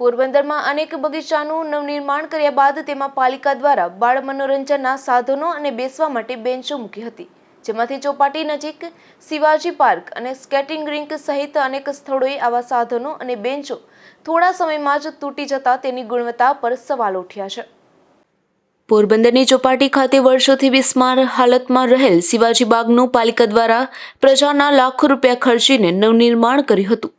પોરબંદરમાં અનેક બગીચાનું નવનિર્માણ કર્યા બાદ તેમાં પાલિકા દ્વારા બાળ મનોરંજનના સાધનો અને બેસવા માટે બેન્ચો મૂકી હતી, જેમાંથી ચોપાટી નજીક શિવાજી પાર્ક અને સ્કેટિંગ રિંક સહિત અનેક સ્થળોએ આવા સાધનો અને બેન્ચો થોડા સમયમાં જ તૂટી જતા તેની ગુણવત્તા પર સવાલ ઉઠ્યા છે. પોરબંદરની ચોપાટી ખાતે વર્ષોથી બિસ્માર હાલતમાં રહેલ શિવાજી બાગનું પાલિકા દ્વારા પ્રજાના લાખો રૂપિયા ખર્ચીને નવનિર્માણ કર્યું હતું.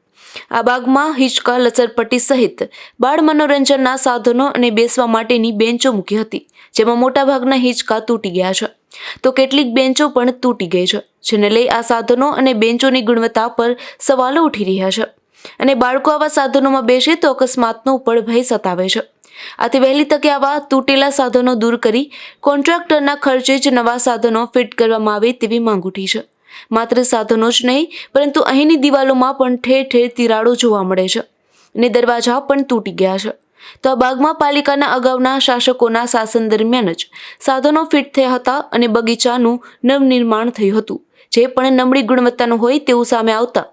આ બાગમાં હિંચકા, લસરપટ્ટી સહિત બાળ મનોરંજનના સાધનો અને બેસવા માટેની બેન્ચો મૂકી હતી, જેમાં મોટાભાગના હિંચકા તૂટી ગયા છે. તો કેટલીક બેન્ચો પણ તૂટી ગઈ છે, જેને લઈ આ સાધનો અને બેન્ચોની ગુણવત્તા પર સવાલો ઉઠી રહ્યા છે. અને બાળકો આવા સાધનોમાં બેસે તો અકસ્માતનો પણ ભય સતાવે છે. આથી વહેલી તકે આવા તૂટેલા સાધનો દૂર કરી કોન્ટ્રાક્ટરના ખર્ચે જ નવા સાધનો ફિટ કરવામાં આવે તેવી માંગ ઉઠી છે. માત્ર સાધનો જ નહીં, પરંતુ અહીંની દિવાલોમાં પણ ઠેર ઠેર તિરાડો જોવા મળે છે અને દરવાજા પણ તૂટી ગયા છે. તો આ બાગમાં પાલિકાના અગાઉના શાસકોના શાસન દરમિયાન જ સાધનો ફિટ થયા હતા અને બગીચાનું નવનિર્માણ થયું હતું. જે પણ નબળી ગુણવત્તાનું હોય તેવું સામે આવતા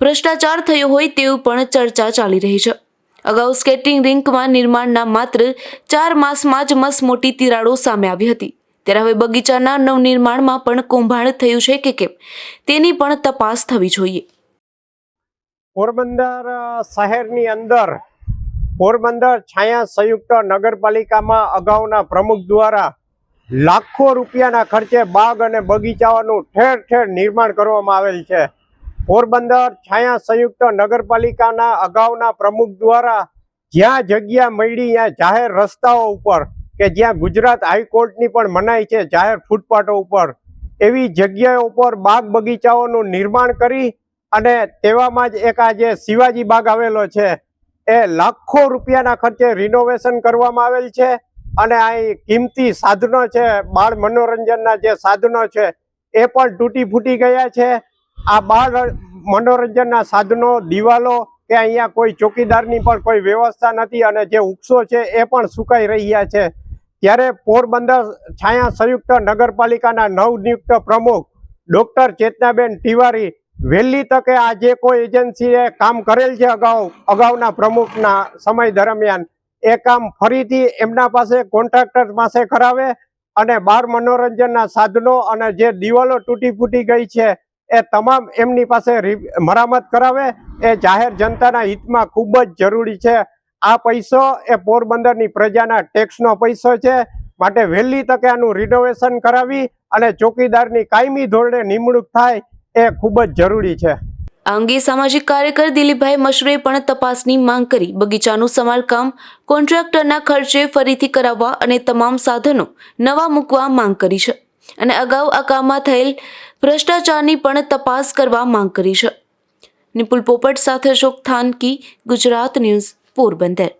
ભ્રષ્ટાચાર થયો હોય તેવું પણ ચર્ચા ચાલી રહી છે. અગાઉ સ્કેટિંગ રિંકમાં નિર્માણના માત્ર ચાર માસમાં જ મસ મોટી તિરાડો સામે આવી હતી. ત્યારે હવે બગીચાના નવનિર્માણમાં પણ કૌભાંડ થયું છે કે કેમ? તેની પણ તપાસ થવી જોઈએ. પોરબંદર શહેરની અંદર પોરબંદર છાયા સંયુક્ત નગરપાલિકામાં અગાઉના પ્રમુખ દ્વારા લાખો રૂપિયાના ખર્ચે બાગ અને બગીચાઓનું ઠેર ઠેર નિર્માણ કરવામાં આવેલ છે. પોરબંદર છાયા સંયુક્ત નગરપાલિકાના અગાઉના પ્રમુખ દ્વારા જ્યાં જગ્યા મળી, ત્યાં જાહેર રસ્તાઓ ઉપર કે જ્યાં ગુજરાત હાઈકોર્ટની પણ મનાઈ છે જાહેર ફૂટપાથો ઉપર, એવી જગ્યાઓ ઉપર બાગ બગીચાઓનું નિર્માણ કરી અને તેવામાં જ એક આ જે શિવાજી બાગ આવેલો છે, એ લાખો રૂપિયાના ખર્ચે રિનોવેશન કરવામાં આવેલ છે અને અહીં કિંમતી સાધનો છે, બાળ મનોરંજનના જે સાધનો છે, એ પણ તૂટી ફૂટી ગયા છે. આ બાળ મનોરંજનના સાધનો, દિવાલો કે અહીંયા કોઈ ચોકીદારની પણ કોઈ વ્યવસ્થા નથી અને જે વૃક્ષો છે એ પણ સુકાઈ રહ્યા છે. ત્યારે પોરબંદર છાયા સંયુક્ત નગરપાલિકાના નવનિયુક્ત પ્રમુખ ડોક્ટર ચેતનાબેન તિવારી વહેલી તકે આ જે કોઈ એજન્સીએ કામ કરેલ છે અગાઉ, અગાઉના પ્રમુખના સમય દરમિયાન. એ કામ ફરીથી એમના પાસે કોન્ટ્રાક્ટર પાસે કરાવે અને બાર મનોરંજનના સાધનો અને જે દિવાલો તૂટી ફૂટી ગઈ છે એ તમામ એમની પાસે મરામત કરાવે. એ જાહેર જનતાના હિતમાં ખૂબ જ જરૂરી છે. આ પૈસો એ પોરબંદરની પ્રજાના ટેક્સનો પૈસો છે. માટે વહેલી તકે આનું રિનોવેશન કરાવી અને ચોકીદારની કાયમી ધોરણે નિમણૂક થાય એ ખૂબ જ જરૂરી છે. આ અંગે સામાજિક કાર્યકર દિલીપભાઈ મશરે પણ તપાસની માંગ કરી. બગીચાનું સમારકામ, કોન્ટ્રાક્ટરના ખર્ચે ફરીથી કરાવવા અને તમામ સાધનો નવા મૂકવા માંગ કરી છે. અને અગાઉ આ કામમાં થયેલ ભ્રષ્ટાચારની પણ તપાસ કરવા માંગ કરી છે. નિપુલ પોપટ સાથે અશોક થાનકી, ગુજરાત ન્યૂઝ. પોરબંદર